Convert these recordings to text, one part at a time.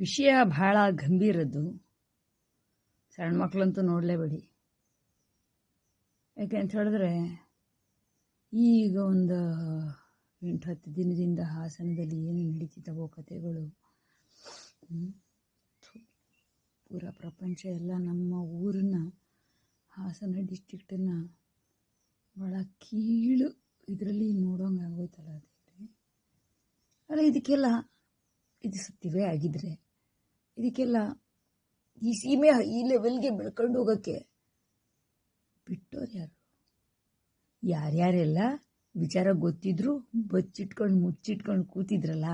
ವಿಷಯ ಬಹಳ ಗಂಭೀರದ್ದು ಸಣ್ಣ ಮಕ್ಕಳಂತೂ ನೋಡಲೇಬೇಡಿ ಯಾಕೆ ಅಂತ ಹೇಳಿದ್ರೆ, ಈಗ ಒಂದು ಎಂಟು ಹತ್ತು ದಿನದಿಂದ ಹಾಸನದಲ್ಲಿ ಏನು ನಡೀತಿದ್ದಾವೋ ಕಥೆಗಳು. ಪೂರ ಪ್ರಪಂಚ ಎಲ್ಲ ನಮ್ಮ ಊರನ್ನ, ಹಾಸನ ಡಿಸ್ಟ್ರಿಕ್ಟನ್ನು ಭಾಳ ಕೀಳು ಇದರಲ್ಲಿ ನೋಡೋಂಗೆ ಆಗೋಯ್ತಲ್ಲ ಅದೇನ್ರಿ ಅಲ್ಲ, ಇದಕ್ಕೆಲ್ಲ ಇದು ಸತ್ಯವೇ ಆಗಿದ್ರೆ ಇದಕ್ಕೆಲ್ಲ ಈ ಸೀಮೆ ಈ ಲೆವೆಲ್ಗೆ ಬೆಳ್ಕೊಂಡು ಹೋಗೋಕ್ಕೆ ಬಿಟ್ಟೋರು ಯಾರು? ಯಾರ್ಯಾರೆಲ್ಲ ವಿಚಾರ ಗೊತ್ತಿದ್ರು ಬಚ್ಚಿಟ್ಕೊಂಡು ಮುಚ್ಚಿಟ್ಕೊಂಡು ಕೂತಿದ್ರಲ್ಲ?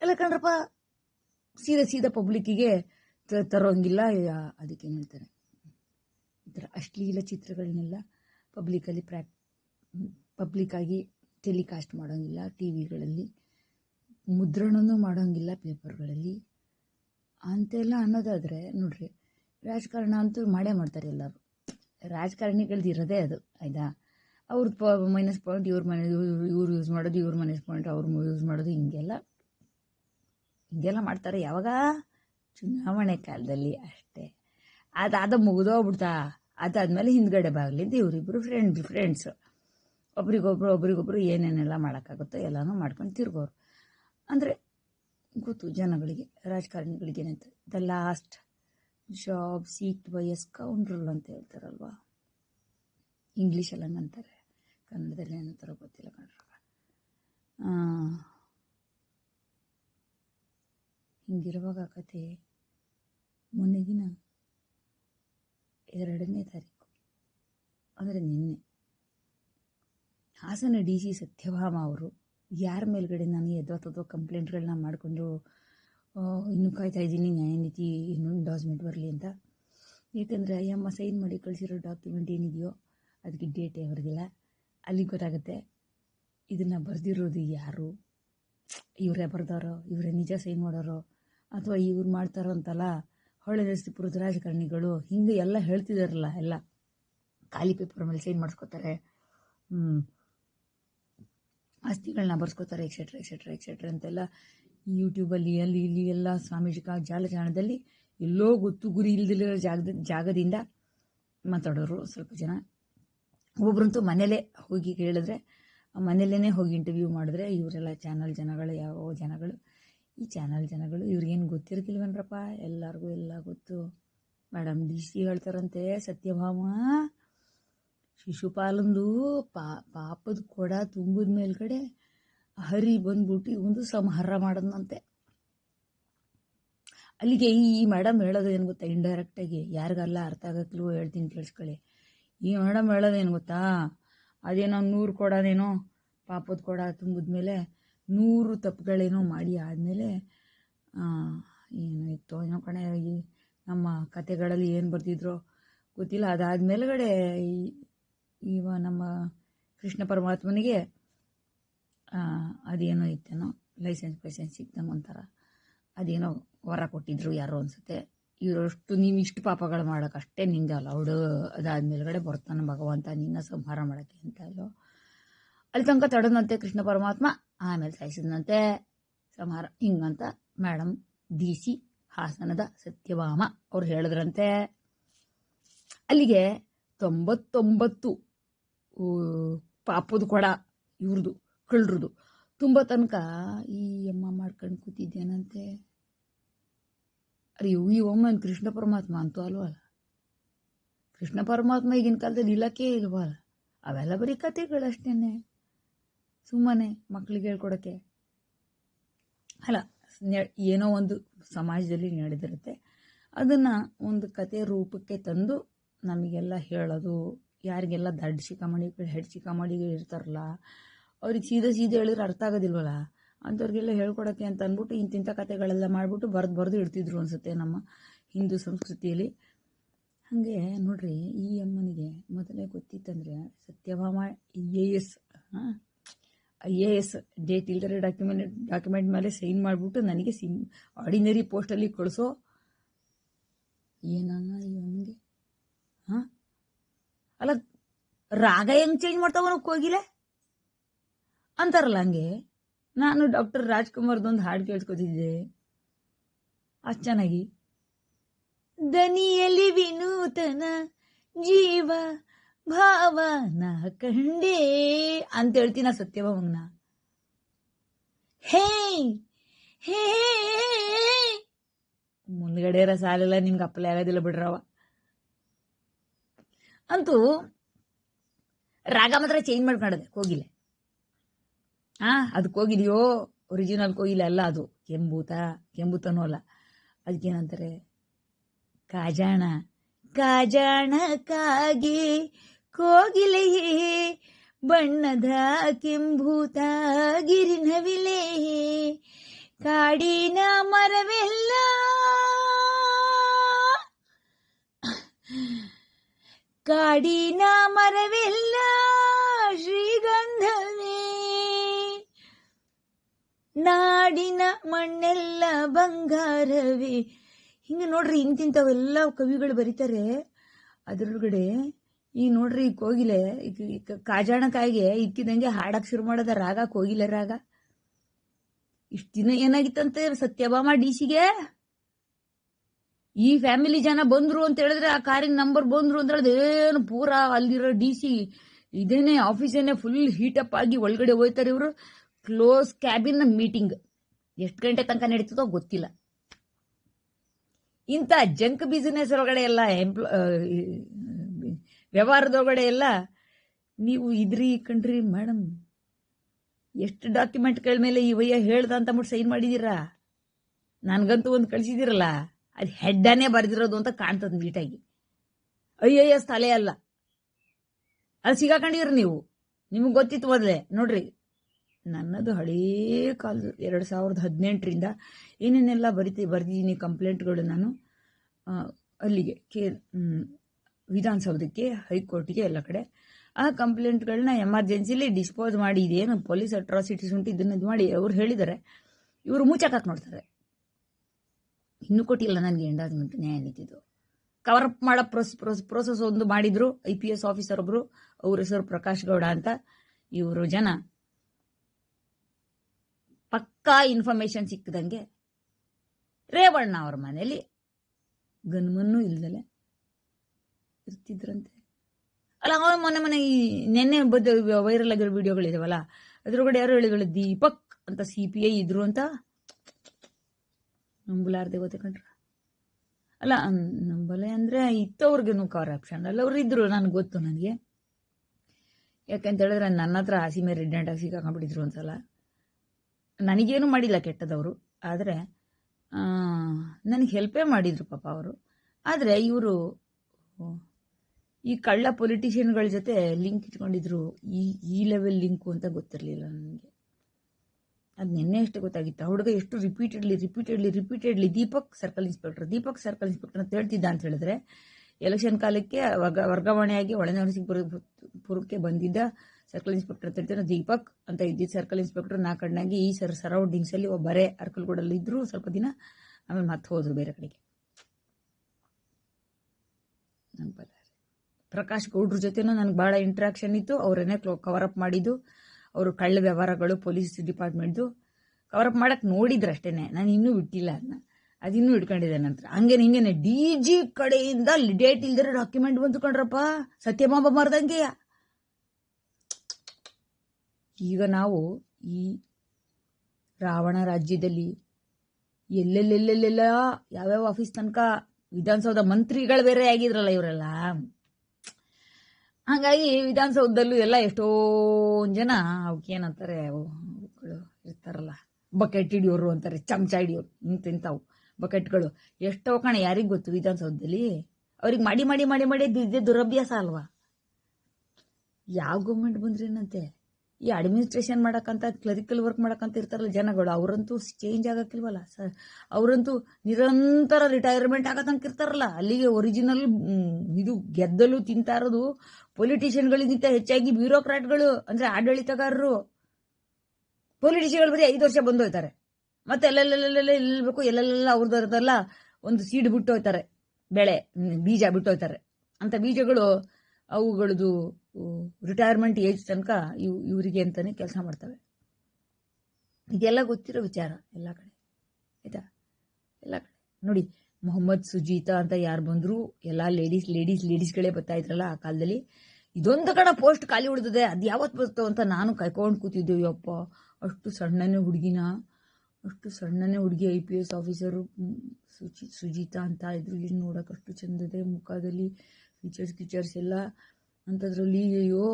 ಎಲ್ಲ ಕಣ್ರಪ್ಪ ಸೀದಾ ಸೀದಾ ಪಬ್ಲಿಕ್ಕಿಗೆ ತರೋಂಗಿಲ್ಲ ಅದಕ್ಕೆ ಅದಕ್ಕೇನು ಹೇಳ್ತಾರೆ? ಈ ಥರ ಅಶ್ಲೀಲ ಚಿತ್ರಗಳನ್ನೆಲ್ಲ ಪಬ್ಲಿಕಲ್ಲಿ ಪ್ರ್ಯಾಕ್ ಪಬ್ಲಿಕ್ಕಾಗಿ ಟೆಲಿಕಾಸ್ಟ್ ಮಾಡೋಂಗಿಲ್ಲ ಟಿ ವಿಗಳಲ್ಲಿ ಮುದ್ರಣನೂ ಮಾಡೋಂಗಿಲ್ಲ ಪೇಪರ್ಗಳಲ್ಲಿ ಅಂತೆಲ್ಲ ಅನ್ನೋದಾದರೆ ನೋಡ್ರಿ, ರಾಜಕಾರಣ ಅಂತೂ ಮಾಡೇ ಮಾಡ್ತಾರೆ ಎಲ್ಲರೂ. ರಾಜಕಾರಣಿಗಳ್ದು ಇರೋದೇ ಅದು, ಆಯಿತಾ? ಅವ್ರದ್ದು ಪ ಮೈನಸ್ ಪಾಯಿಂಟ್ ಇವ್ರ ಮನೆ, ಇವ್ರು ಯೂಸ್ ಮಾಡೋದು, ಇವ್ರ ಮೈನಸ್ ಪಾಯಿಂಟ್ ಅವ್ರು ಯೂಸ್ ಮಾಡೋದು, ಹಿಂಗೆಲ್ಲ. ಹಿಂಗೆಲ್ಲ ಮಾಡ್ತಾರೆ ಯಾವಾಗ? ಚುನಾವಣೆ ಕಾಲದಲ್ಲಿ ಅಷ್ಟೇ. ಅದಾದ ಮುಗಿದೋಗ್ಬಿಡ್ತಾ? ಅದಾದ್ಮೇಲೆ ಹಿಂದ್ಗಡೆ ಬಾಗ್ಲಿದ್ದು ಇವರಿಬ್ಬರು ಫ್ರೆಂಡ್ ಫ್ರೆಂಡ್ಸು ಒಬ್ರಿಗೊಬ್ರು ಒಬ್ರಿಗೊಬ್ರು ಏನೇನೆಲ್ಲ ಮಾಡೋಕ್ಕಾಗುತ್ತೋ ಎಲ್ಲನೂ ಮಾಡ್ಕೊಂಡು ತಿರ್ಗೋರು. ಅಂದರೆ ಗೊತ್ತು ಜನಗಳಿಗೆ ರಾಜಕಾರಣಿಗಳಿಗೆ ಏನಂತ the last job seeked by a scoundrel ಅಂತ ಹೇಳ್ತಾರಲ್ವಾ? ಇಂಗ್ಲೀಷಲ್ಲಿ ಹಂಗಂತಾರೆ ಕನ್ನಡದಲ್ಲಿ ಏನಂತಾರೋ ಗೊತ್ತಿಲ್ಲ ಕಣ್ರಪ್ಪ ಹಿಂಗಿರುವಾಗ ಕತೆ ಮೊನ್ನೆ ದಿನ ಎರಡನೇ ತಾರೀಕು. ಅಂದರೆ ನಿನ್ನೆ ಹಾಸನ ಡಿ ಸಿ ಸತ್ಯಭಾಮ ಅವರು ಯಾರ ಮೇಲ್ಗಡೆ ನಾನು ಎದ್ವತ್ತದೋ ಕಂಪ್ಲೇಂಟ್ಗಳನ್ನ ಮಾಡಿಕೊಂಡು ಇನ್ನೂ ಕಾಯ್ತಾ ಇದ್ದೀನಿ, ನ್ಯಾಯನೀತಿ ಇನ್ನೊಂದು ಎಂಡಾಸ್ಮೆಂಟ್ ಬರಲಿ ಅಂತ. ಏಕೆಂದರೆ ಅಯ್ಯಮ್ಮ ಸೈನ್ ಮಾಡಿ ಕಳಿಸಿರೋ ಡಾಕ್ಯುಮೆಂಟ್ ಏನಿದೆಯೋ ಅದಕ್ಕೆ ಡೇಟ್ ಅವ್ರಿಗೆಲ್ಲ ಅಲ್ಲಿ ಗೊತ್ತಾಗುತ್ತೆ, ಇದನ್ನು ಬರೆದಿರೋದು ಯಾರು? ಇವರೇ ಬರ್ದಾರೋ ಇವರೇ ನಿಜ ಸೈನ್ ಮಾಡೋರೋ? ಅಥವಾ ಇವ್ರು ಮಾಡ್ತಾರೋ ಅಂತಲ್ಲ ಹೊಳೆ ರಸ್ತೆಪುರದ ರಾಜಕಾರಣಿಗಳು ಹಿಂಗೆ ಎಲ್ಲ ಹೇಳ್ತಿದಾರಲ್ಲ, ಎಲ್ಲ. ಖಾಲಿ ಪೇಪರ್ ಮೇಲೆ ಸೈನ್ ಮಾಡಿಸ್ಕೋತಾರೆ. ಹ್ಞೂ ಆಸ್ತಿಗಳನ್ನ ಬರ್ಸ್ಕೊತಾರೆ ಎಕ್ಸೆಟ್ರಾ ಎಕ್ಸೆಟ್ರಾ ಎಕ್ಸೆಟ್ರಾ ಅಂತೆಲ್ಲ ಯೂಟ್ಯೂಬಲ್ಲಿ ಅಲ್ಲಿ ಇಲ್ಲಿ ಎಲ್ಲ ಸಾಮಾಜಿಕ ಜಾಲತಾಣದಲ್ಲಿ ಎಲ್ಲೋ ಗೊತ್ತು ಗುರಿ ಇಲ್ದಿರೋ ಜಾಗದ, ಜಾಗದಿಂದ ಮಾತಾಡೋರು ಸ್ವಲ್ಪ ಜನ. ಒಬ್ಬರಂತೂ ಮನೇಲೇ ಹೋಗಿ ಕೇಳಿದ್ರೆ ಮನೇಲೇ ಹೋಗಿ ಇಂಟರ್ವ್ಯೂ ಮಾಡಿದ್ರೆ ಇವರೆಲ್ಲ ಚಾನಲ್ ಜನಗಳು ಯಾವ ಜನಗಳು. ಈ ಚಾನಲ್ ಜನಗಳು ಇವ್ರಿಗೇನು ಗೊತ್ತಿರ್ತಿಲ್ವೇನ್ರಪ್ಪ? ಎಲ್ಲರಿಗೂ ಎಲ್ಲ ಗೊತ್ತು. ಮೇಡಮ್ ಡಿ ಸಿ ಹೇಳ್ತಾರಂತೆ, ಸತ್ಯಭಾಮ. ಶಿಶುಪಾಲಂದು ಪಾಪದ ಕೊಡ ತುಂಬಿದ ಮೇಲ್ಗಡೆ ಹರಿ ಬಂದ್ಬಿಟ್ಟು ಒಂದು ಸಂಹಾರ ಮಾಡೋದಂತೆ ಅಲ್ಲಿಗೆ ಈ ಮೇಡಮ್ ಹೇಳೋದು ಏನು ಗೊತ್ತಾ? ಇಂಡೈರೆಕ್ಟಾಗಿ ಯಾರಿಗಲ್ಲ ಅರ್ಥ ಆಗಕ್ಲೂ ಹೇಳ್ತೀನಿ ಕೇಳಿಸ್ಕೊಳ್ಳಿ. ಈ ಮೇಡಮ್ ಹೇಳೋದೇನು ಗೊತ್ತಾ? ಅದೇನೋ ನೂರು ಕೊಡೋದೇನೋ, ಪಾಪದ ಕೊಡ ತುಂಬಿದ್ಮೇಲೆ ನೂರು ತಪ್ಪುಗಳೇನೋ ಮಾಡಿ ಆದಮೇಲೆ ಏನು ಇತ್ತು ಏನೋ ಕಣೆ ನಮ್ಮ ಕತೆಗಳಲ್ಲಿ ಏನು ಬರ್ತಿದ್ರೋ ಗೊತ್ತಿಲ್ಲ. ಅದಾದ ಮೇಲುಗಡೆ ಈ- ಇವ ನಮ್ಮ ಕೃಷ್ಣ ಪರಮಾತ್ಮನಿಗೆ ಅದೇನೋ ಇತ್ತೇನೋ ಲೈಸೆನ್ಸ್ ಪೈಸೆನ್ಸ್ ಸಿಗ್ತಾನೋ ಒಂಥರ, ಅದೇನೋ ವರ ಕೊಟ್ಟಿದ್ರು ಯಾರೋ ಅನ್ಸುತ್ತೆ. ಇವರಷ್ಟು ನೀವು ಇಷ್ಟು ಪಾಪಗಳು ಮಾಡೋಕೆ ಅಷ್ಟೇ ನಿಂಗೆ ಅಲೌಡ್ ಅದಾದ ಮೇಲ್ಗಡೆ ಬರ್ತಾನೆ ಭಗವಂತ, ನಿನ್ನ ಸಂಹಾರ ಮಾಡೋಕ್ಕೆ ಅಂತ ಅಲ್ಲೋ ಅಲ್ಲಿ ತನಕ ತಡದಂತೆ ಕೃಷ್ಣ ಪರಮಾತ್ಮ, ಆಮೇಲೆ ಸಾಯಿಸಿದಂತೆ ಸಂಹಾರ. ಹಿಂಗಂತ ಮೇಡಮ್ ಡಿ ಸಿ ಹಾಸನದ ಸತ್ಯಭಾಮ ಅವ್ರು ಹೇಳಿದ್ರಂತೆ. ಅಲ್ಲಿಗೆ ತೊಂಬತ್ತೊಂಬತ್ತು ಪಾಪದ ಕೊಡ, ಇವ್ರದು, ಕಳ್ರದು. ತುಂಬ ತನಕ ಈ ಅಮ್ಮ ಮಾಡ್ಕೊಂಡು ಕೂತಿದ್ದೇನಂತೆ ಅರೆ ಈ ಕೃಷ್ಣ ಪರಮಾತ್ಮ ಅಂತೂ ಅಲ್ವಲ್ಲ ಕೃಷ್ಣ ಪರಮಾತ್ಮ ಈಗಿನ ಕಾಲದಲ್ಲಿ ಇಲ್ಲಕ್ಕೆ ಇಲ್ವಲ್ಲ ಅವೆಲ್ಲ ಬರೀ ಕಥೆಗಳಷ್ಟೇನೆ ಸುಮ್ಮನೆ ಮಕ್ಕಳಿಗೆ ಹೇಳ್ಕೊಡೋಕ್ಕೆ. ಅಲ್ಲ ಏನೋ ಒಂದು ಸಮಾಜದಲ್ಲಿ ನಡೆದಿರುತ್ತೆ. ಅದನ್ನು ಒಂದು ಕತೆ ರೂಪಕ್ಕೆ ತಂದು ನಮಗೆಲ್ಲ ಹೇಳೋದು ಯಾರಿಗೆಲ್ಲ ದಡ್ಡ ಶಿಖಾಮಣಿಗಳು ಹೆಡ್ ಶಿಖಾಮಣಿಗಳು ಇರ್ತಾರಲ್ಲ, ಅವ್ರಿಗೆ ಸೀದಾ ಸೀದಾ ಹೇಳಿದ್ರೆ ಅರ್ಥ ಆಗೋದಿಲ್ವಲ್ಲ? ಅಂಥವ್ರಿಗೆಲ್ಲ ಹೇಳ್ಕೊಡೋಕ್ಕೆ ಅಂತ ಅಂದ್ಬಿಟ್ಟು ಇಂತಿಂಥ ಕತೆಗಳೆಲ್ಲ ಮಾಡಿಬಿಟ್ಟು ಬರೆದು ಬರೆದು ಇಡ್ತಿದ್ರು ಅನಿಸುತ್ತೆ ನಮ್ಮ ಹಿಂದೂ ಸಂಸ್ಕೃತಿಯಲ್ಲಿ. ಹಾಗೆ ನೋಡ್ರಿ, ಈ ಅಮ್ಮನಿಗೆ ಮೊದಲೇ ಗೊತ್ತಿತ್ತಂದರೆ Satyabhama I A S I A S date ಇಲ್ದರೆ document document ಮೇಲೆ ಸೈನ್ ಮಾಡಿಬಿಟ್ಟು ನನಗೆ ಸಿಮ್, ಆರ್ಡಿನರಿ ಪೋಸ್ಟಲ್ಲಿ ಕಳಿಸೋ. ಏನನ್ನ ಅಮ್ಮನಿಗೆ ಹಾಂ? ಅಲ್ಲ, ರಾಗ ಹೆಂಗ್ ಚೇಂಜ್ ಮಾಡ್ತಾವ ಕೋಗಿಲೆ? ಅಂತಾರಲ್ಲ ಹಂಗೆ. ನಾನು ಡಾಕ್ಟರ್ ರಾಜ್ಕುಮಾರ್ದೊಂದು ಹಾಡು ಕೇಳ್ಸ್ಕೊತಿದ್ದೆ. ಅಷ್ಟು ಚೆನ್ನಾಗಿ. ದನಿಯಲ್ಲಿ ವಿನೂತನ ಜೀವ ಭಾವ ನಾ ಕಂಡೇ ಅಂತ ಹೇಳ್ತೀನ ಸತ್ಯಭಾಮಂಗನ ಹೇ ಹೇ ಮುಂದ್ಗಡೆ ಇರೋ ಸಾಲೆಲ್ಲ ನಿಮ್ಗೆ ಅಪ್ಲೈ ಆಗೋದಿಲ್ಲ ಬಿಡ್ರವ ಅಂತೂ ರಾಗ ಮಾತ್ರ ಚೇಂಜ್ ಮಾಡ್ಕೊಂಡದೆ, ಕೋಗಿಲೆ. ಆ ಅದಕ್ಕೆ ಹೋಗಿದೆಯೋ ಒರಿಜಿನಲ್ ಕೋಗಿಲೆ ಅಲ್ಲ ಅದು. ಕೆಂಬೂತ, ಕೆಂಬೂತನೂ ಅಲ್ಲ. ಅದಕ್ಕೇನಂತಾರೆ ಕಾಜಾಣ. ಕಾಜಾಣ ಕಾಗೆ ಕೋಗಿಲೆಯೇ, ಬಣ್ಣದ ಕೆಂಬೂತ ಗಿರಿನವಿಲೆ, ಕಾಡಿನ ಮರವೆಲ್ಲ ಕಾಡಿನ ಮರವೆಲ್ಲ ಶ್ರೀಗಂಧವೇ. ನಾಡಿನ ಮಣ್ಣೆಲ್ಲ ಬಂಗಾರವೇ. ಹಿಂಗೆ ನೋಡ್ರಿ ಇಂತಿಂಥವೆಲ್ಲ ಕವಿಗಳು ಬರೀತಾರೆ. ಅದರೊಳಗಡೆ ಈಗ ನೋಡ್ರಿ, ಈ ಕೋಗಿಲೆ ಕಾಜಾಣಕಾಯಿಗೆ ಇಕ್ಕಿದಂಗೆ ಹಾಡಕ್ ಶುರು ಮಾಡದ ರಾಗ, ಕೋಗಿಲೆ ರಾಗ. ಇಷ್ಟು ದಿನ ಏನಾಗಿತ್ತಂತೆ ಸತ್ಯಭಾಮ ಡಿ ಸಿಗೆ? ಈ ಫ್ಯಾಮಿಲಿ ಜನ ಬಂದ್ರು ಅಂತ ಹೇಳಿದ್ರೆ ಆ ಕಾರಿನ ನಂಬರ್ ಬಂದ್ರು ಅಂತ ಹೇಳಿದ್ರೆ ಏನು ಪೂರಾ ಅಲ್ಲಿರೋ ಡಿ ಸಿ ಇದೇನೆ ಆಫೀಸೇನೆ ಫುಲ್ ಹೀಟಪ್ ಆಗಿ ಒಳಗಡೆ ಹೋಯ್ತಾರೆ ಇವರು. ಕ್ಲೋಸ್ ಕ್ಯಾಬಿನ್ ಮೀಟಿಂಗ್ ಎಷ್ಟು ಗಂಟೆ ತನಕ ನಡೀತದೋ ಗೊತ್ತಿಲ್ಲ. ಇಂಥ ಜಂಕ್ ಬಿಸಿನೆಸ್ ಒಳಗಡೆ ಎಲ್ಲ ಎಂಪ್ಲ ವ್ಯವಹಾರದೊಳಗಡೆ ಎಲ್ಲ ನೀವು ಇದ್ರಿ ಕಣ್ರಿ ಮೇಡಮ್ ಎಷ್ಟು ಡಾಕ್ಯುಮೆಂಟ್ಗಳ ಮೇಲೆ ಈ ವಯ್ಯ ಹೇಳ್ದ ಅಂತ ಅಂದ್ಬಿಟ್ಟು ಸೈನ್ ಮಾಡಿದ್ದೀರಾ ನನಗಂತೂ ಒಂದು ಕಳಿಸಿದಿರಲ್ಲ. ಅದು ಹೆಡ್ಡನೇ ಬರೆದಿರೋದು ಅಂತ ಕಾಣ್ತದೆ ನೀಟಾಗಿ. ಅಯ್ಯೋ ಎಸ್ ತಲೆ ಅಲ್ಲ. ಅದು ಸಿಗಾಕೊಂಡಿರಿ ನೀವು. ನಿಮಗೆ ಗೊತ್ತಿತ್ತು ಮೊದಲೇ. ನೋಡ್ರಿ, ನನ್ನದು ಹಳೇ ಕಾಲದ ಎರಡು ಸಾವಿರದ ಹದಿನೆಂಟರಿಂದ ಏನೇನೆಲ್ಲ ಬರಿತೀ ಬರೆದಿದ್ದೀನಿ ಕಂಪ್ಲೇಂಟ್ಗಳು ನಾನು. ಅಲ್ಲಿಗೆ ಕೆ ವಿಧಾನಸೌಧಕ್ಕೆ, ಹೈಕೋರ್ಟ್ಗೆ ಎಲ್ಲ ಕಡೆ. ಆ ಕಂಪ್ಲೇಂಟ್ಗಳನ್ನ ಎಮರ್ಜೆನ್ಸಿಲಿ ಡಿಸ್ಪೋಸ್ ಮಾಡಿ ಇದೇನು ಪೊಲೀಸ್ ಅಟ್ರಾಸಿಟೀಸ್ ಉಂಟು ಇದನ್ನ ಇದು ಮಾಡಿ ಅವ್ರು ಹೇಳಿದ್ದಾರೆ ಇವರು ಮುಚ್ಚಾಕಕ್ಕೆ ನೋಡ್ತಾರೆ. ಇನ್ನೂ ಕೊಟ್ಟಿಲ್ಲ ನನಗೆ ಎಂಡಾಜ್ಮೆಂಟ್ ನ್ಯಾಯ ನೀತಿದು. ಕವರ್ ಅಪ್ ಮಾಡೋ ಪ್ರೊಸ್ ಪ್ರೊಸ್ ಪ್ರೊಸೆಸ್ ಒಂದು ಮಾಡಿದ್ರು ಐ ಪಿ ಎಸ್ ಆಫೀಸರ್ ಒಬ್ರು, ಅವ್ರ ಹೆಸರು ಪ್ರಕಾಶ್ ಗೌಡ ಅಂತ ಇವರು ಜನ. ಪಕ್ಕಾ ಇನ್ಫಾರ್ಮೇಶನ್ ಸಿಕ್ಕದಂಗೆ ರೇವಣ್ಣ ಅವ್ರ ಮನೇಲಿ ಗನ್ಮನ್ನೂ ಇಲ್ದಲೆ ಇರ್ತಿದ್ರಂತೆ. ಅಲ್ಲ, ಅವ್ರ ಮೊನ್ನೆ ಮೊನ್ನೆ ಈ ನೆನ್ನೆ ಬದ್ದ ವೈರಲ್ ಆಗಿರೋ ವಿಡಿಯೋಗಳಿದಾವಲ್ಲ ಅದ್ರೊಳಗಡೆ ಯಾರು ಹೇಳಿದ್ರು, ದೀಪಕ್ ಅಂತ ಸಿ ಪಿ ಐ ಇದ್ರು ಅಂತ. ನಂಬಲಾರ್ದೆ ಗೊತ್ತೆ ಕಣ್ರ. ಅಲ್ಲ ನಂಬಲೆ ಅಂದ್ರೆ ಇತ್ತವ್ರಿಗೂ ಕರಪ್ಷನ್ ಅಲ್ಲ ಅವ್ರು ಇದ್ರು ನನಗೆ ಗೊತ್ತು ನನಗೆ. ಯಾಕಂತ ಹೇಳಿದ್ರೆ ನನ್ನ ಹತ್ರ ಹಸಿಮೆ ಮೇಲೆ ಆಗಿ ಸಿಕ್ಕಾಕೊಂಡ್ಬಿಟ್ಟಿದ್ರು ಒಂದ್ಸಲ ನನಗೇನು ಮಾಡಿಲ್ಲ ಕೆಟ್ಟದವರು. ಆದರೆ ನನಗೆ ಹೆಲ್ಪೇ ಮಾಡಿದ್ರು ಪಾಪ ಅವರು. ಆದರೆ ಇವರು ಈ ಕಳ್ಳ ಪೊಲಿಟಿಷಿಯನ್ಗಳ ಜೊತೆ ಲಿಂಕ್ ಇಟ್ಕೊಂಡಿದ್ರು. ಈ ಈ ಲೆವೆಲ್ ಲಿಂಕು ಅಂತ ಗೊತ್ತಿರಲಿಲ್ಲ ನನಗೆ. ಅದು ನಿನ್ನೆ ಅಷ್ಟೇ ಗೊತ್ತಾಗಿತ್ತು. ಹುಡುಗ ಎಷ್ಟು repeatedly repeatedly repeatedly Deepak circle inspector Deepak circle inspector ಅಂತ ಹೇಳ್ತಿದ್ದ ಅಂತ ಹೇಳಿದ್ರೆ ಎಲೆಕ್ಷನ್ ಕಾಲಕ್ಕೆ ವರ್ಗ, ವರ್ಗಾವಣೆಯಾಗಿ ಪುರಕ್ಕೆ ಬಂದಿದ್ದ ಸರ್ಕಲ್ ಇನ್ಸ್ಪೆಕ್ಟರ್ ಅಂತ ಹೇಳ್ತಾರೆ ದೀಪಕ್ ಅಂತ ಇದ್ದಿದ್ದು ಸರ್ಕಲ್ ಇನ್ಸ್ಪೆಕ್ಟರ್ ನಾ ಕಣ್ಣಾಗಿ ಈ ಸರ್ ಸರೌಂಡಿಂಗ್ಸಲ್ಲಿ ಒಬ್ಬರೇ ಅರ್ಕಲ್ಗೂಡಲ್ಲಿ ಇದ್ರು ಸ್ವಲ್ಪ ದಿನ, ಆಮೇಲೆ ಮತ್ತೆ ಹೋದರು ಬೇರೆ ಕಡೆಗೆ. ಪ್ರಕಾಶ್ ಗೌಡ್ರ ಜೊತೆನೂ ನನಗೆ ಭಾಳ ಇಂಟ್ರಾಕ್ಷನ್ ಇತ್ತು. ಅವರೇನೆ ಕವರ್ ಅಪ್ ಮಾಡಿದ್ದು. ಅವರು ಕಳ್ಳ ವ್ಯವಹಾರಗಳು ಪೊಲೀಸ್ ಡಿಪಾರ್ಟ್ಮೆಂಟ್ದು ಕವರ್ ಅಪ್ ಮಾಡಕ್ಕೆ ನೋಡಿದ್ರು ಅಷ್ಟೇನೆ ನಾನು ಇನ್ನೂ ಬಿಟ್ಟಿಲ್ಲ ಅದನ್ನ ಅದಿನ್ನೂ ಇಟ್ಕೊಂಡಿದ್ದೆ ನಂತರ. ಹಂಗೇನೆ ಹಿಂಗೇನೆ ಡಿ ಜಿ ಕಡೆಯಿಂದ ಡೇಟ್ ಇಲ್ದಿರೋ ಡಾಕ್ಯುಮೆಂಟ್ ಬಂತು ಕಂಡ್ರಪ್ಪ ಸತ್ಯಮಾಂಬ ಮಾರ್ದಂಗೆ ಈಗ ನಾವು ಈ ರಾವಣ ರಾಜ್ಯದಲ್ಲಿ ಎಲ್ಲೆಲ್ಲೆಲ್ಲೆಲ್ಲೆಲ್ಲ ಯಾವ್ಯಾವ ಆಫೀಸ್ ತನಕ ವಿಧಾನಸೌಧ ಮಂತ್ರಿಗಳು ಬೇರೆ ಆಗಿದ್ರಲ್ಲ ಇವರೆಲ್ಲ. ಹಾಗಾಗಿ ವಿಧಾನಸೌಧದಲ್ಲೂ ಎಲ್ಲ ಎಷ್ಟೊಂದು ಜನ ಅವಕ್ಕೇನಂತಾರೆ ಅವುಗಳು ಇರ್ತಾರಲ್ಲ, ಬಕೆಟ್ ಹಿಡಿಯೋರು ಅಂತಾರೆ, ಚಮಚ ಹಿಡಿಯೋರು ಇಂತಿಂಥವು ಬಕೆಟ್ಗಳು. ಎಷ್ಟೋ ಕಣ, ಯಾರಿಗೆ ಗೊತ್ತು ವಿಧಾನಸೌಧದಲ್ಲಿ? ಅವ್ರಿಗೆ ಮಾಡಿ ಮಾಡಿ ಮಾಡಿ ಮಾಡಿ ದುರಭ್ಯಾಸ ಅಲ್ವಾ? ಯಾವ ಗೌರ್ಮೆಂಟ್ ಬಂದ್ರೇನಂತೆ? ಈ ಅಡ್ಮಿನಿಸ್ಟ್ರೇಷನ್ ಮಾಡಕ್ಕಂತ ಕ್ಲರಿಕಲ್ ವರ್ಕ್ ಮಾಡೋಕ್ಕಂತ ಇರ್ತಾರಲ್ಲ ಜನಗಳು, ಅವರಂತೂ ಚೇಂಜ್ ಆಗಕ್ಕಿಲ್ವಲ್ಲ? ಸರ್ ಅವರಂತೂ ನಿರಂತರ ರಿಟೈರ್ಮೆಂಟ್ ಆಗತ್ತಂಕ ಇರ್ತಾರಲ್ಲ? ಅಲ್ಲಿಗೆ ಒರಿಜಿನಲ್ ಇದು ಗೆದ್ದಲು ತಿಂತಾ ಇರೋದು ಪೊಲಿಟಿಷಿಯನ್ಗಳಿಗಿಂತ ಹೆಚ್ಚಾಗಿ ಬ್ಯೂರೋಕ್ರಾಟ್ಗಳು ಅಂದ್ರೆ ಆಡಳಿತಗಾರರು. ಪೊಲಿಟಿಷಿಯನ್ಗಳು ಬರೀ ಐದು ವರ್ಷ ಬಂದು ಹೋಯ್ತಾರೆ ಮತ್ತೆ ಎಲ್ಲೆಲ್ಲೆಲ್ಲೆಲ್ಲ ಇಲ್ಬೇಕು ಎಲ್ಲೆಲ್ಲ ಅವ್ರದ್ದಲ್ಲ ಒಂದು ಸೀಡ್ ಬಿಟ್ಟು ಹೋಯ್ತಾರೆ ಬೆಳೆ ಬೀಜ ಬಿಟ್ಟು ಹೋಯ್ತಾರೆ ಅಂತ ಬೀಜಗಳು, ಅವುಗಳದು ರಿಟೈರ್ಮೆಂಟ್ ಏಜ್ ತನಕ ಇವ್, ಇವರಿಗೆ ಅಂತಾನೆ ಕೆಲಸ ಮಾಡ್ತವೆ. ಇದೆಲ್ಲ ಗೊತ್ತಿರೋ ವಿಚಾರ ಎಲ್ಲ ಕಡೆ. ಆಯಿತಾ? ಎಲ್ಲ ಕಡೆ. ನೋಡಿ, ಮೊಹಮ್ಮದ್ ಸುಜೀತಾ ಅಂತ ಯಾರು ಬಂದ್ರು, ಎಲ್ಲ ಲೇಡೀಸ್ ಲೇಡೀಸ್ ಲೇಡೀಸ್ಗಳೇ ಬರ್ತಾ ಇದ್ರಲ್ಲ ಆ ಕಾಲದಲ್ಲಿ. ಇದೊಂದು ಕಡೆ ಪೋಸ್ಟ್ ಖಾಲಿ ಉಳಿದಿದೆ. ಅದು ಯಾವತ್ತು ಬರ್ತೋ ಅಂತ ನಾನು ಕಾಯ್ಕೊಂಡು ಕೂತಿದ್ದೆ ಯಪ್ಪ ಅಷ್ಟು ಸಣ್ಣನೇ ಹುಡುಗಿನ, ಅಷ್ಟು ಸಣ್ಣನೇ ಹುಡುಗಿ I P S officer Suji, Sujitha ಅಂತ ಇದ್ರು ಏನು ನೋಡೋಕೆ ಅಷ್ಟು ಚಂದದೆ. ಮುಖದಲ್ಲಿ ಫೀಚರ್ಸ್ ಗಿಚರ್ಸ್ ಎಲ್ಲ ಅಂಥದ್ರಲ್ಲಿ ಅಯ್ಯೋ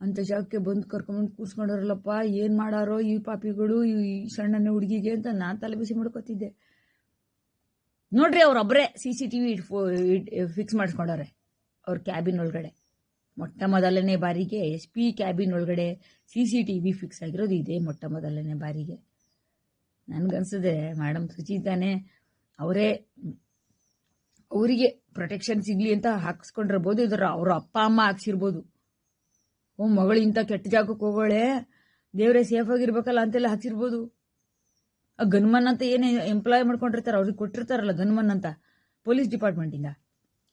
ಅಂತ ಜಾಗಕ್ಕೆ ಬಂದು ಕರ್ಕೊಂಬಂದು ಕೂರ್ಸ್ಕೊಂಡವ್ರಲ್ಲಪ್ಪ ಏನು ಮಾಡಾರೋ ಈ ಪಾಪಿಗಳು, ಈ ಸಣ್ಣನ ಹುಡುಗಿಗೆ ಅಂತ ನಾನು ತಲೆ ಬಿಸಿ ಮಾಡ್ಕೊತಿದ್ದೆ. ನೋಡ್ರಿ ಅವ್ರೊಬ್ಬರೇ C C T V fix ಮಾಡಿಸ್ಕೊಂಡವ್ರೆ, ಅವ್ರ ಕ್ಯಾಬಿನ್ ಒಳಗಡೆ. ಮೊಟ್ಟ ಮೊದಲನೇ ಬಾರಿಗೆ ಎಸ್ ಪಿ ಕ್ಯಾಬಿನ್ ಒಳಗಡೆ C C T V fix ಆಗಿರೋದು ಇದೇ ಮೊಟ್ಟ ಮೊದಲನೇ ಬಾರಿಗೆ. ನನಗನ್ಸಿದೆ ಮೇಡಮ್ ಸುಚಿತಾನೆ, ಅವರೇ ಅವರಿಗೆ ಪ್ರೊಟೆಕ್ಷನ್ ಸಿಗ್ಲಿ ಅಂತ ಹಾಕಿಸ್ಕೊಂಡಿರ್ಬೋದು. ಇದರ ಅವ್ರ ಅಪ್ಪ, ಅಮ್ಮ ಹಾಕ್ಸಿರ್ಬೋದು. ಓ, ಮಗಳು ಇಂಥ ಕೆಟ್ಟ ಜಾಗಕ್ಕೆ ಹೋಗೋಳೆ. ದೇವರೇ ಸೇಫ್ ಆಗಿರ್ಬೇಕಲ್ಲ ಅಂತೆಲ್ಲ ಹಾಕ್ಸಿರ್ಬೋದು. ಆ ಗನ್ಮನ್ ಅಂತ ಏನೇ ಎಂಪ್ಲಾಯ್ ಮಾಡ್ಕೊಂಡಿರ್ತಾರೆ, ಅವ್ರಿಗೆ ಕೊಟ್ಟಿರ್ತಾರಲ್ಲ ಗನ್ಮನ್ ಅಂತ. ಪೊಲೀಸ್ ಡಿಪಾರ್ಟ್ಮೆಂಟಿಂದ.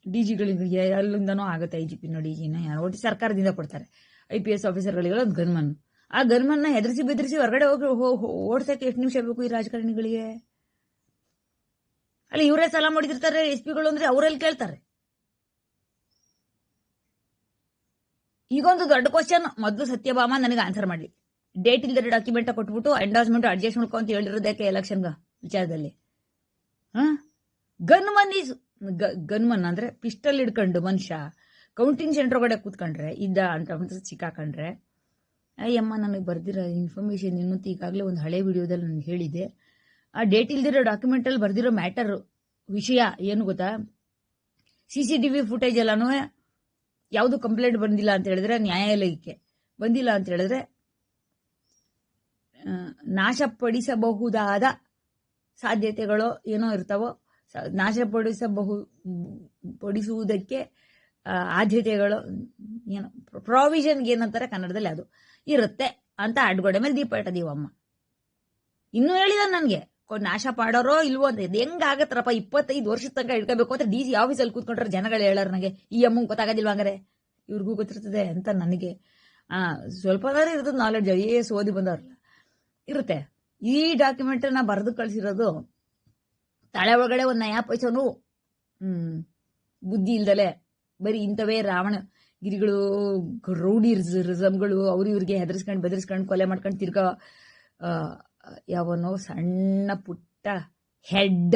ಡಿ ಜಿಗಳಿಗೆ ಅಲ್ಲಿಂದನೂ ಆಗುತ್ತೆ ಐ ಜಿ ಪಿ ನೋಡಿ ಯಾರು ಒಟ್ಟು ಸರ್ಕಾರದಿಂದ ಕೊಡ್ತಾರೆ. ಐ ಪಿ ಎಸ್ ಆಫೀಸರ್ಗಳಿಗೆಲ್ಲ ಗನ್ಮನ್. ಆ ಗನ್ಮನ್ನ ಹೆದರಿಸಿ ಬೆದರಿಸಿ ಹೊರಗಡೆ ಹೋಗಿ ಓಡ್ಸಕ್ಕೆ ಎಷ್ಟು ನಿಮಿಷ ಬೇಕು ಈ ರಾಜಕಾರಣಿಗಳಿಗೆ? ಅಲ್ಲಿ ಇವರೇ ಸಾಲ ಮಾಡಿದಿರ್ತಾರೆ, ಎಸ್ ಪಿಗಳು ಅಂದ್ರೆ ಅವರಲ್ಲಿ ಕೇಳ್ತಾರೆ. ಈಗೊಂದು ದೊಡ್ಡ ಕ್ವಶನ್ ಮೊದಲು ಸತ್ಯಭಾಮ ನನಗೆ ಆನ್ಸರ್ ಮಾಡಲಿ. ಡೇಟ್ ಇಲ್ಲದ ಡಾಕ್ಯುಮೆಂಟ್ ಕೊಟ್ಬಿಟ್ಟು ಎಂಡಾಸ್ಮೆಂಟ್ ಅಡ್ಜಸ್ಟ್ ಮಾಡ್ಕೊಂತ ಹೇಳಿರೋದಕ್ಕೆ ಎಲೆಕ್ಷನ್ ವಿಚಾರದಲ್ಲಿ? ಹಾ? ಗನ್ಮನ್ ಈಸ್ ಗನ್ಮನ್ ಅಂದ್ರೆ ಪಿಸ್ಟಲ್ ಹಿಡ್ಕೊಂಡು ಮನುಷ್ಯ ಕೌಂಟಿಂಗ್ ಸೆಂಟರ್ ಒಳಗಡೆ ಕೂತ್ಕೊಂಡ್ರೆ, ಇದ್ದ ಅಂತ ಸಿಕ್ಕಾಕೊಂಡ್ರೆ ಅಯ್ಯಮ್ಮ ನನಗೆ ಬರ್ದಿರೋ ಇನ್ಫಾರ್ಮೇಶನ್ ಇನ್ನೊಂದು ಈಗಾಗಲೇ ಒಂದು ಹಳೆ ವಿಡಿಯೋದಲ್ಲಿ ನನಗೆ ಹೇಳಿದೆ ಆ ಡೇಟ್ ಇಲ್ದಿರೋ ಡಾಕ್ಯುಮೆಂಟಲ್ಲಿ ಬರ್ದಿರೋ ಮ್ಯಾಟರ್ ವಿಷಯ ಏನು ಗೊತ್ತಾ? C C T V footage ಎಲ್ಲನೂ ಯಾವುದು ಕಂಪ್ಲೇಂಟ್ ಬಂದಿಲ್ಲ ಅಂತ ಹೇಳಿದ್ರೆ ನ್ಯಾಯಾಲಯಕ್ಕೆ. ಬಂದಿಲ್ಲ ಅಂತ ಹೇಳಿದ್ರೆ ನಾಶಪಡಿಸಬಹುದಾದ ಸಾಧ್ಯತೆಗಳು ಏನೋ ಇರ್ತಾವೋ ನಾಶಪಡಿಸಬಹು ಪಡಿಸುವುದಕ್ಕೆ ಆದ್ಯತೆಗಳು ಏನು ಪ್ರಾವಿಷನ್ಗೆ ಏನಂತಾರೆ ಕನ್ನಡದಲ್ಲಿ ಅದು. ಇರುತ್ತೆ ಅಂತ ಅಡ್ಗೋಡೆ ಮೇಲೆ ದೀಪ ಇಟ್ಟದೀವಮ್ಮ ಇನ್ನೂ ಹೇಳಿದ ನನಗೆ. ನಾಶ ಪಾಡೋರೋ ಇಲ್ವೋ ಅಂತ ಹೆಂಗಾಗತ್ತರಪ್ಪ ಇಪ್ಪತ್ತೈದು ವರ್ಷದ ತನಕ ಇಟ್ಕೋಬೇಕು ಅಂದ್ರೆ ಡಿ ಸಿ ಆಫೀಸಲ್ಲಿ ಕೂತ್ಕೊಂಡ್ರೆ ಜನಗಳು ಹೇಳೋರು ನನಗೆ ಈ ಅಮ್ಮಂಗೆ ಗೊತ್ತಾಗೋದಿಲ್ವ ಹಂಗಾರೆ? ಇವ್ರಿಗೂ ಗೊತ್ತಿರ್ತದೆ ಅಂತ ನನಗೆ. ಆ, ಸ್ವಲ್ಪ ಇರ್ತದೆ ನಾಲೆಡ್ಜ್ ಏ ಓದಿ ಬಂದವ್ರಲ್ಲ. ಇರುತ್ತೆ. ಈ ಡಾಕ್ಯುಮೆಂಟ್ ನಾ ಬರೆದು ಕಳಿಸಿರೋದು ತಳೆ ಒಳಗಡೆ ಒಂದು ನಯಾ ಪೈಸನು ಬುದ್ಧಿ ಇಲ್ದಲೆ ಬರೀ ಇಂಥವೇ ರಾವಣ ಗಿರಿಗಳು ರೌಡಿ ರಿಸಮ್ಗಳು ಅವ್ರು ಇವ್ರಿಗೆ ಹೆದರ್ಸ್ಕೊಂಡು ಬೆದರ್ಸ್ಕೊಂಡು ಕೊಲೆ ಮಾಡ್ಕೊಂಡು ತಿರ್ಗ ಆ, ಯಾವನೋ ಸಣ್ಣ ಪುಟ್ಟ ಹೆಡ್ಡ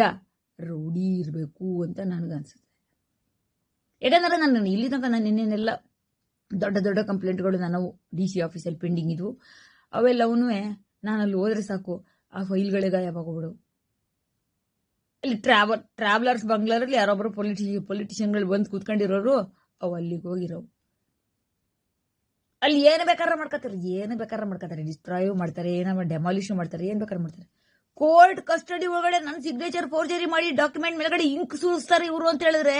ರೂಢಿ ಇರಬೇಕು ಅಂತ ನನಗನ್ಸುತ್ತೆ. ಯಾಕಂದ್ರೆ ನಾನು ಇಲ್ಲಿ ತನಕ ನಾನು ಇನ್ನೇನೆಲ್ಲ ದೊಡ್ಡ ದೊಡ್ಡ ಕಂಪ್ಲೇಂಟ್ಗಳು ನಾನು ಡಿ ಸಿ ಆಫೀಸಲ್ಲಿ ಪೆಂಡಿಂಗ್ ಇದ್ವು. ಅವೆಲ್ಲವೂ ನಾನು ಅಲ್ಲಿ ಹೋದ್ರೆ ಸಾಕು, ಆ ಫೈಲ್ಗಳೇ ಗಾಯವಾಗೋಗ್ಬಿಡು ಅಲ್ಲಿ ಟ್ರಾವಲ್ ಟ್ರಾವೆಲರ್ಸ್ ಬಂಗ್ಲಾರಲ್ಲಿ ಯಾರೊಬ್ಬರು ಪೊಲಿಟಿ ಪೊಲಿಟಿಷಿಯನ್ಗಳು ಬಂದು ಕೂತ್ಕೊಂಡಿರೋರು, ಅವು ಅಲ್ಲಿಗೆ ಹೋಗಿರೋವು ಅಲ್ಲಿ ಏನು ಬೇಕಾದ್ರೆ ಮಾಡ್ಕೋತಾರೆ, ಏನು ಬೇಕಾದ್ರೆ ಮಾಡ್ಕೋತಾರೆ. ಡಿಸ್ಟ್ರಾಯ್ ಮಾಡ್ತಾರೆ, ಏನೋ ಡೆಮಾಲಿಷನ್ ಮಾಡ್ತಾರೆ, ಏನು ಬೇಕಾದ್ರೆ ಮಾಡ್ತಾರೆ. ಕೋರ್ಟ್ ಕಸ್ಟಡಿ ಒಳಗಡೆ ನನ್ನ ಸಿಗ್ನೇಚರ್ ಫೋರ್ಜರಿ ಮಾಡಿ ಡಾಕ್ಯುಮೆಂಟ್ ಮೇಲ್ಗಡೆ ಇಂಕ್ ಸೂರಿಸ್ತಾರೆ ಇವರು ಅಂತ ಹೇಳಿದ್ರೆ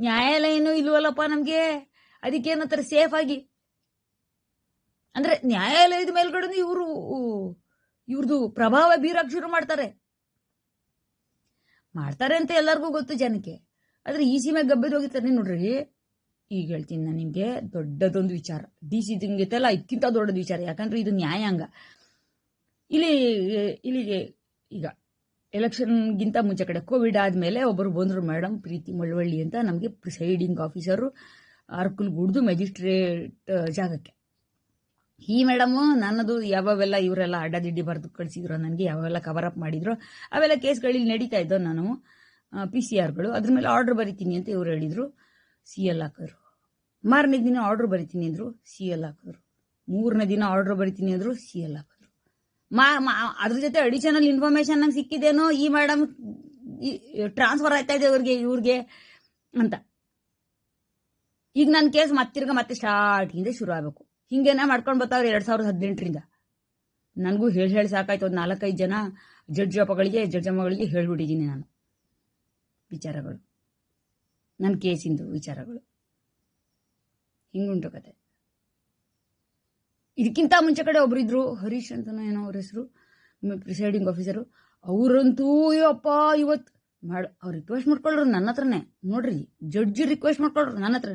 ನ್ಯಾಯಾಲಯನೂ ಇಲ್ವಲ್ಲಪ್ಪ ನಮಗೆ. ಅದಕ್ಕೇನಂತಾರೆ ಸೇಫ್ ಆಗಿ. ಅಂದ್ರೆ ನ್ಯಾಯಾಲಯದ ಮೇಲ್ಗಡೆ ಇವರು ಇವ್ರದ್ದು ಪ್ರಭಾವ ಬೀರಕ್ ಶುರು ಮಾಡ್ತಾರೆ. ಮಾಡ್ತಾರೆ ಅಂತ ಎಲ್ಲರಿಗೂ ಗೊತ್ತು ಜನಕ್ಕೆ. ಆದ್ರೆ ಈ ಸೀಮೆ ಗಬ್ಬೆದು ನೋಡ್ರಿ ಈಗ ಹೇಳ್ತೀನಿ ನಾನು ನಿಮಗೆ ದೊಡ್ಡದೊಂದು ವಿಚಾರ. ಡಿ ಸಿ ತಿಂಗಿತ್ತಲ್ಲ ಇದಕ್ಕಿಂತ ದೊಡ್ಡದು ವಿಚಾರ. ಯಾಕಂದ್ರೆ ಇದು ನ್ಯಾಯಾಂಗ. ಇಲ್ಲಿ, ಇಲ್ಲಿಗೆ ಈಗ ಎಲೆಕ್ಷನ್ಗಿಂತ ಮುಂಚೆ ಕಡೆ ಕೋವಿಡ್ ಆದಮೇಲೆ ಒಬ್ಬರು ಬಂದರು ಮೇಡಮ್ ಪ್ರೀತಿ ಮಳವಳ್ಳಿ ಅಂತ ನಮಗೆ ಪ್ರಿಸೈಡಿಂಗ್ ಆಫೀಸರು ಅರ್ಕುಲ್ಗೂಡ್ದು ಮ್ಯಾಜಿಸ್ಟ್ರೇಟ್ ಜಾಗಕ್ಕೆ. ಈ ಮೇಡಮು ನನ್ನದು ಯಾವಾವೆಲ್ಲ ಇವರೆಲ್ಲ ಅಡ್ಡದಿಡ್ಡಿ ಬರೆದು ಕಳಿಸಿದ್ರು, ನನಗೆ ಯಾವೆಲ್ಲ ಕವರ್ ಅಪ್ ಮಾಡಿದ್ರು, ಅವೆಲ್ಲ ಕೇಸ್ಗಳಲ್ಲಿ ನಡೀತಾ ಇದ್ದೋ ನಾನು ಪಿ ಸಿ ಆರ್ಗಳು ಅದ್ರ ಮೇಲೆ ಆರ್ಡರ್ ಬರಿತೀನಿ ಅಂತ ಇವ್ರು ಹೇಳಿದ್ರು. ಸಿ ಎಲ್ ಹಾಕಿದ್ರು ಮಾರನೇ ದಿನ ಆರ್ಡರ್ ಬರಿತೀನಿ ಅಂದರು ಸಿ ಎಲ್ ಹಾಕಿದ್ರು. ಮೂರನೇ ದಿನ ಆರ್ಡರ್ ಬರಿತೀನಿ ಅಂದರು ಸಿ ಎಲ್ ಹಾಕಿದ್ರು. ಮಾ ಅದ್ರ ಜೊತೆ ಅಡಿಷನಲ್ ಇನ್ಫಾರ್ಮೇಶನ್ ನಂಗೆ ಸಿಕ್ಕಿದೇನೋ ಈ ಮೇಡಮ್ ಟ್ರಾನ್ಸ್ಫರ್ ಆಯ್ತಾ ಇದೆ ಇವ್ರಿಗೆ ಇವ್ರಿಗೆ ಅಂತ. ಈಗ ನನ್ನ ಕೇಸ್ ಮತ್ತಿರ್ಗ ಮತ್ತೆ ಸ್ಟಾರ್ಟಿಂದ ಶುರು ಆಗಬೇಕು. ಹಿಂಗೇನ ಮಾಡ್ಕೊಂಡು ಬರ್ತಾವ್ರೆ ಎರಡು ಸಾವಿರದ ಹದಿನೆಂಟರಿಂದ. ನನಗೂ ಹೇಳಿ ಹೇಳಿ ಸಾಕಾಯ್ತು. ಒಂದು ನಾಲ್ಕೈದು ಜನ ಜಡ್ಜ್ ಅಪ್ಪಗಳಿಗೆ ಜಡ್ಜ್ ಅಮ್ಮಗಳಿಗೆ ಹೇಳ್ಬಿಟ್ಟಿದ್ದೀನಿ ನಾನು. ವಿಚಾರಗಳು. ನನ್ನ ಕೇಸಿಂದು ವಿಚಾರಗಳು. ಹಿಂಗುಂಟು ಕತೆ ಇದಕ್ಕಿಂತ ಮುಂಚೆ ಕಡೆ ಒಬ್ರಿದ್ರು ಹರೀಶ್ ಅಂತನೋ ಏನೋ ಅವ್ರ ಹೆಸರು ಪ್ರಿಸೈಡಿಂಗ್ ಆಫೀಸರು ಅವರಂತೂ ಅಪ್ಪ ಇವತ್ತು ಮಾಡ, ಅವ್ರು ರಿಕ್ವೆಸ್ಟ್ ಮಾಡ್ಕೊಳ್ರು ನನ್ನ ಹತ್ರನೇ. ನೋಡ್ರಿ ಜಡ್ಜ್ ರಿಕ್ವೆಸ್ಟ್ ಮಾಡ್ಕೊಳ್ರು ನನ್ನ ಹತ್ರ.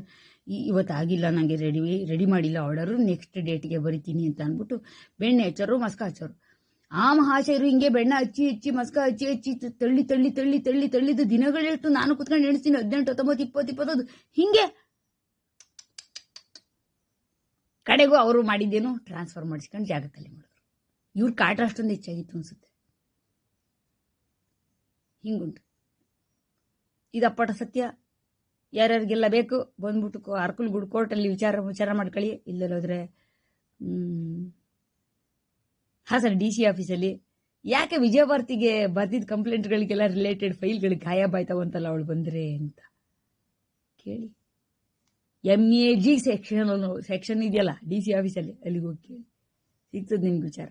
ಇವತ್ತು ಆಗಿಲ್ಲ ನನಗೆ ರೆಡಿ ರೆಡಿ ಮಾಡಿಲ್ಲ ಆರ್ಡರು ನೆಕ್ಸ್ಟ್ ಡೇಟ್ಗೆ ಬರಿತೀನಿ ಅಂತ ಅಂದ್ಬಿಟ್ಟು ಬೆಣ್ಣೆ ಹಚ್ಚೋರು, ಮಸ್ಕ ಹಚ್ಚೋರು. ಆ ಮಹಾಶಯರು ಹಿಂಗೆ ಬೆಣ್ಣೆ ಹಚ್ಚಿ ಹಚ್ಚಿ, ಮಸ್ಕ ಹಚ್ಚಿ ಹಚ್ಚಿ ತಳ್ಳಿ ತಳ್ಳಿ ತಳ್ಳಿ ತಳ್ಳಿ, ತಳ್ಳಿದ್ದು ದಿನಗಳಿಟ್ಟು ನಾನು ಕುತ್ಕೊಂಡು ಎಣಿಸ್ತೀನಿ, ಹದಿನೆಂಟು, ಹತ್ತೊಂಬತ್ತು, ಇಪ್ಪತ್ತು, ಇಪ್ಪತ್ತೊಂದು. ಹಿಂಗೆ ಕಡೆಗೂ ಅವರು ಮಾಡಿದ್ದೇನು ಟ್ರಾನ್ಸ್ಫರ್ ಮಾಡಿಸ್ಕೊಂಡು ಜಾಗ ಖಾಲಿ ಮಾಡಿದ್ರು. ಇವ್ರ ಕಾಟ ಅಷ್ಟೊಂದು ಹೆಚ್ಚಾಗಿತ್ತು ಅನ್ಸುತ್ತೆ. ಹಿಂಗುಂಟು. ಇದಪ್ಪಟ ಸತ್ಯ. ಯಾರ್ಯಾರಿಗೆಲ್ಲ ಬೇಕು ಬಂದ್ಬಿಟ್ಟು ಅರ್ಕುಲ್ ಗುಡ್ ಕೋರ್ಟಲ್ಲಿ ವಿಚಾರ ವಿಚಾರ ಮಾಡ್ಕೊಳ್ಳಿ. ಇಲ್ಲಲ್ಲೋದ್ರೆ ಹಾಂ ಸರ್ ಡಿ ಸಿ ಆಫೀಸಲ್ಲಿ. ಯಾಕೆ ವಿಜಯಭಾರತಿಗೆ ಬರ್ದಿದ್ದ ಕಂಪ್ಲೇಂಟ್ಗಳಿಗೆಲ್ಲ ರಿಲೇಟೆಡ್ ಫೈಲ್ಗಳಿಗೆ ಗಾಯಬಾಯ್ತಾವಂತಲ್ಲ ಅವಳು ಬಂದರೆ ಅಂತ. ಕೇಳಿ. M A G section section ಇದೆಯಲ್ಲ ಡಿ ಸಿ ಆಫೀಸಲ್ಲಿ ಅಲ್ಲಿಗೆ ಹೋಗಿ ಕೇಳಿ ಸಿಗ್ತದೆ ನಿಮ್ಗೆ ವಿಚಾರ.